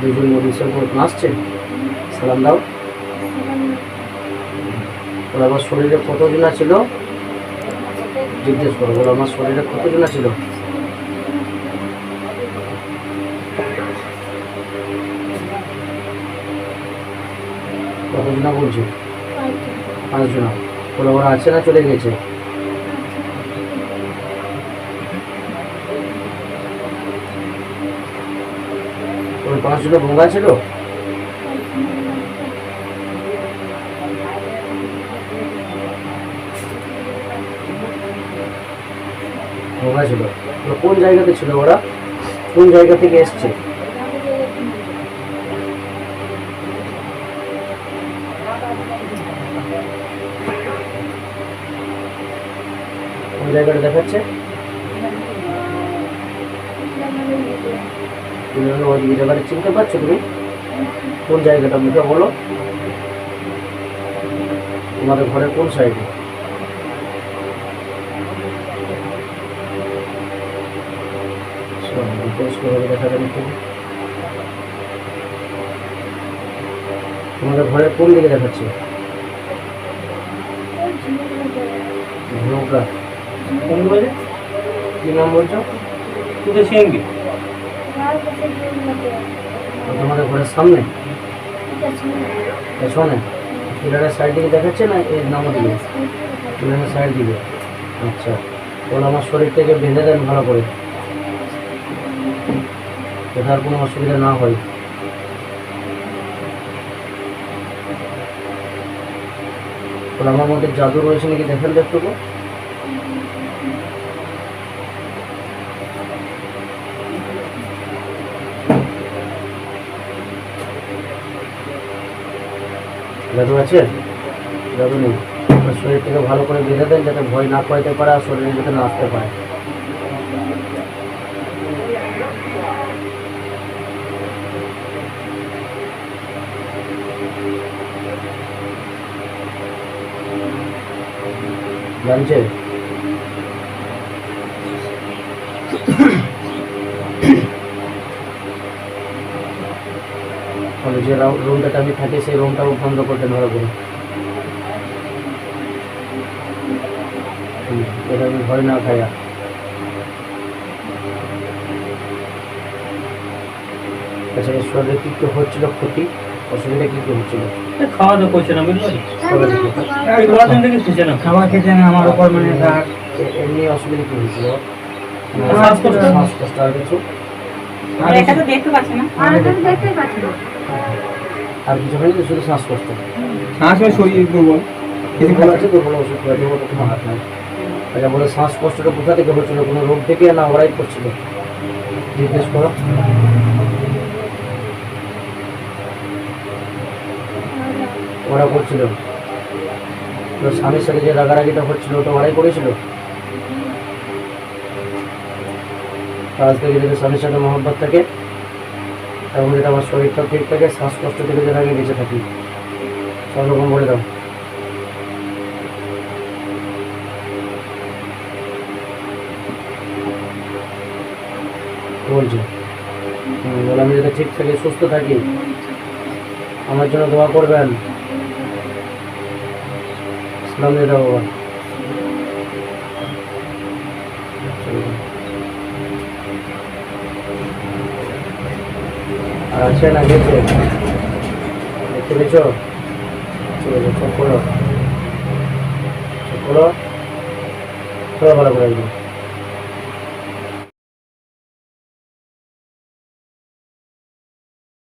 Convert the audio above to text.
দুজন মরিসের উপর নাচছে সালাম দাও। বলো আমার শরীরে কতজনা ছিল? জিজ্ঞেস করো বলো আমার শরীরে কতজনা ছিল? কত কতজনা বলছো? পাঁচজনা বলো ওরা আছে না চলে গেছে ওই পাঁচজনা বোঙ্গা ছিল বোঙ্গা ছিল কোন জায়গাতে ছিল ওরা? কোন জায়গা থেকে এসছে? জায়গাটা দেখাচ্ছে? তুমি হলো ওই জায়গাটা চিনতে পারছ তুমি? কোন জায়গাটা মুখে বলো? তোমাদের ঘরের কোন সাইডে? তোমাদের ঘরের কোন দিকে দেখাচ্ছে? নৌকা কোন বলে কি নাম বলছো? তুই সিঙ্গি তোমাদের ঘরের সামনে? পেছনে পিলারের সাইড দিকে দেখাচ্ছে না এই নাম দিকে? পিলারের সাইড দিকে। আচ্ছা ওগুলো আমার শরীর থেকে বেঁধে দেন ভালো করে। আর কোনো অসুবিধা না হয়। ওগুলো আমার মধ্যে জাদু রয়েছে নাকি? দেখেন তো। জাদু আছে? জাদু নেই। শরীর থেকে ভালো করে বেঁধে দেন যাতে ভয় না পাইতে পারে আর শরীরে যাতে না আসতে পারে। জানছে? ফলে যে রুমটাতে আমি থাকি সেই রুমটাও বন্ধ করতে ভালো করে এটা আমি ভয় না খাইয়া এর শরীরে কী কী হচ্ছিল ক্ষতি? অসুবিধা কী কী হচ্ছিল? খাওয়া দাওয়া করছে না বুঝলি? না খাবার খেতে না আমার উপর মানে এমনি অসুবিধা কী হয়েছিল? শ্বাসকষ্ট। শ্বাসকষ্ট আর কিছু? আর এটা তো দেখতে পাচ্ছি না। আর আর কিছু হয়নি শুধু শ্বাসকষ্ট শ্বাস হয় শরীর দুর্বল। কিছু ভালো আছে তো কোনো ওষুধ খাওয়া দেবো কোনো হাত নাই। আচ্ছা বলে শ্বাসকষ্টটা কোথা থেকে হচ্ছিল কোনো রোগ থেকে না ওরাই করছিল। জিজ্ঞেস করো। ওরা করছিল। তো স্বামীর সাথে যে রাগারাগিটা হচ্ছিল ওটা ওরাই করেছিল? আজ থেকে যদি স্বামীর সাথে মহব্বত থাকে এবং যদি আমার শরীরটা ঠিক থাকে, শ্বাসকষ্ট থেকে যেন আমি বেঁচে থাকি। সব রকম বলে দাও। বলছো বলে, আমি যাতে ঠিক থাকি, সুস্থ থাকি, আমার জন্য দোয়া করবেন। ইসলাম দিয়ে দাও চলো। আর আছে না গেছে দেখতে পেয়েছ ঠিক আছে চোখ খোলো চোখ খোলো খোলো ভালো করে একদম